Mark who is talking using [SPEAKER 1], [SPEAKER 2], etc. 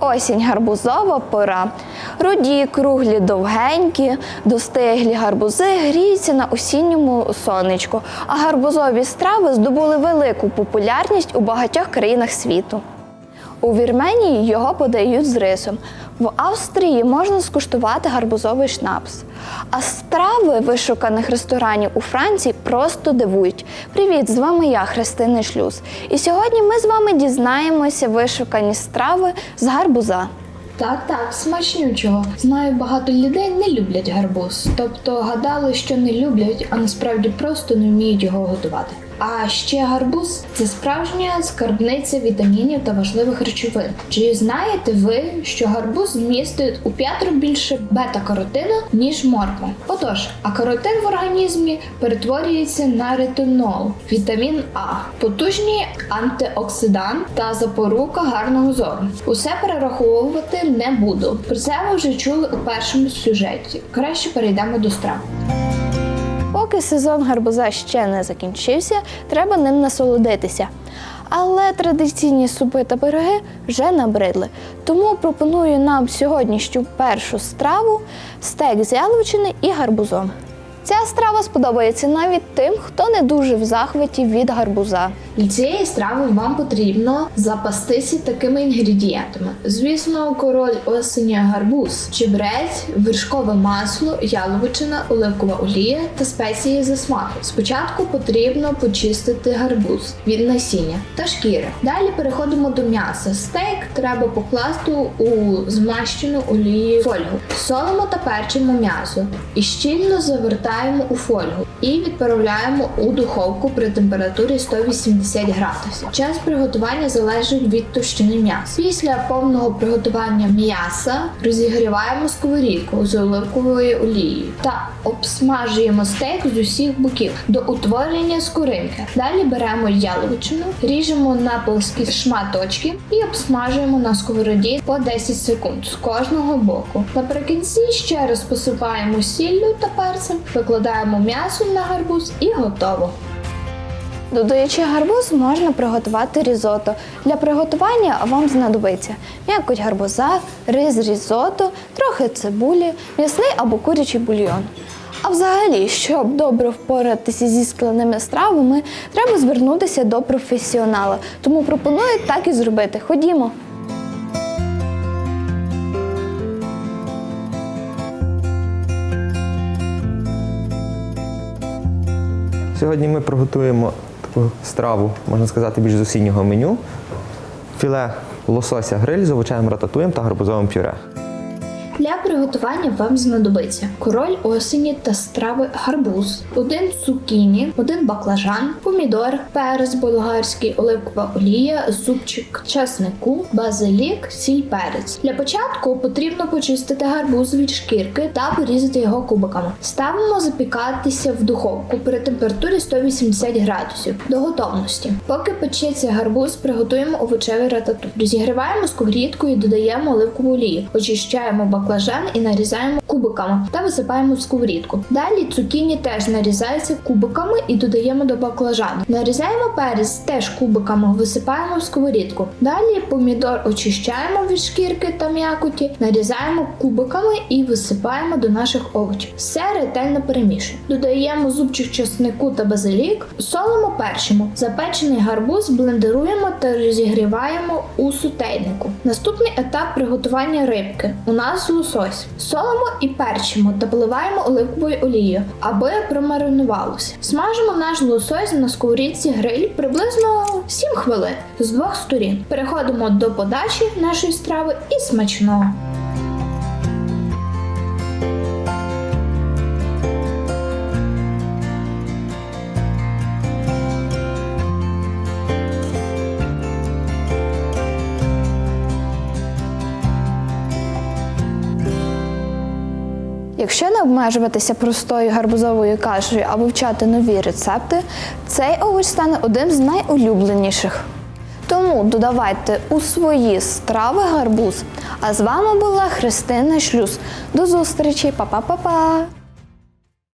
[SPEAKER 1] Осінь гарбузова пора. Руді, круглі, довгенькі, достиглі гарбузи гріються на осінньому сонечку, а гарбузові страви здобули велику популярність у багатьох країнах світу. У Вірменії його подають з рисом. В Австрії можна скуштувати гарбузовий шнапс. А страви вишуканих ресторанів у Франції просто дивують. Привіт, з вами я, Христина Шлюз. І сьогодні ми з вами дізнаємося вишукані страви з гарбуза.
[SPEAKER 2] Так, так, смачнючого. Знаю, багато людей не люблять гарбуз, тобто гадали, що не люблять, а насправді просто не вміють його готувати. А ще гарбуз це справжня скарбниця вітамінів та важливих речовин. Чи знаєте ви, що гарбуз містить у п'ятеро більше бета-каротину, ніж морква? Отож, а каротин в організмі перетворюється на ретинол, вітамін А, потужний антиоксидант та запорука гарного зору. Усе перераховувати не буду. Про це ви вже чули у першому сюжеті. Краще перейдемо до страв.
[SPEAKER 1] Поки сезон гарбуза ще не закінчився, треба ним насолодитися. Але традиційні супи та пироги вже набридли. Тому пропоную нам сьогоднішню першу страву стейк з яловичини і гарбузом. Ця страва сподобається навіть тим, хто не дуже в захваті від гарбуза.
[SPEAKER 2] Для цієї страви вам потрібно запастися такими інгредієнтами: звісно, король осені гарбуз, чебрець, вершкове масло, яловичина, оливкова олія та спеції за смаком. Спочатку потрібно почистити гарбуз від насіння та шкіри. Далі переходимо до м'яса. Стейк треба покласти у змащену олією фольгу. Солимо та перчимо м'ясо і щільно завертаємо у фольгу і відправляємо у духовку при температурі 180 градусів. Час приготування залежить від товщини м'яса. Після повного приготування м'яса розігріваємо сковорідку з оливковою олією та обсмажуємо стейк з усіх боків до утворення скоринки. Далі беремо яловичину, ріжемо на плоскі шматочки і обсмажуємо на сковороді по 10 секунд з кожного боку. Наприкінці ще раз посипаємо сіллю та перцем, викладаємо м'ясо на гарбуз і готово.
[SPEAKER 1] Додаючи гарбуз, можна приготувати різото. Для приготування вам знадобиться м'якоть гарбуза, рис різото, трохи цибулі, м'ясний або курячий бульйон. А взагалі, щоб добре впоратися зі складними стравами, треба звернутися до професіонала. Тому пропоную так і зробити. Ходімо.
[SPEAKER 3] Сьогодні ми приготуємо таку страву, можна сказати, більш з осіннього меню. Філе лосося гриль з овочевим рататуєм та гарбузовим пюре.
[SPEAKER 2] Для приготування вам знадобиться король осені та страви гарбуз, один цукіні, один баклажан, помідор, перець болгарський, оливкова олія, зубчик часнику, базилік, сіль перець. Для початку потрібно почистити гарбуз від шкірки та порізати його кубиками. Ставимо запікатися в духовку при температурі 180 градусів до готовності. Поки печеться гарбуз, приготуємо овочевий ратату. Розігріваємо сковорідку і додаємо оливкову олію. Очищаємо баклажан і нарізаємо кубиками та висипаємо в сковорідку. Далі цукіні теж нарізаються кубиками і додаємо до баклажану. Нарізаємо перець теж кубиками, висипаємо в сковорідку. Далі помідор очищаємо від шкірки та м'якоті, нарізаємо кубиками і висипаємо до наших овочів. Все ретельно перемішуємо. Додаємо зубчик чеснику та базилік, солимо перчимо. Запечений гарбуз блендеруємо та розігріваємо у сутейнику. Наступний етап приготування рибки. У нас лосось. Солимо і перчимо та поливаємо оливковою олією, аби промаринувалося. Смажимо наш лосось на сковорідці гриль приблизно 7 хвилин з двох сторін. Переходимо до подачі нашої страви і смачного.
[SPEAKER 1] Якщо не обмежуватися простою гарбузовою кашею, а вивчати нові рецепти, цей овоч стане одним з найулюбленіших. Тому додавайте у свої страви гарбуз. А з вами була Христина Шлюс. До зустрічі, Па-па-па-па!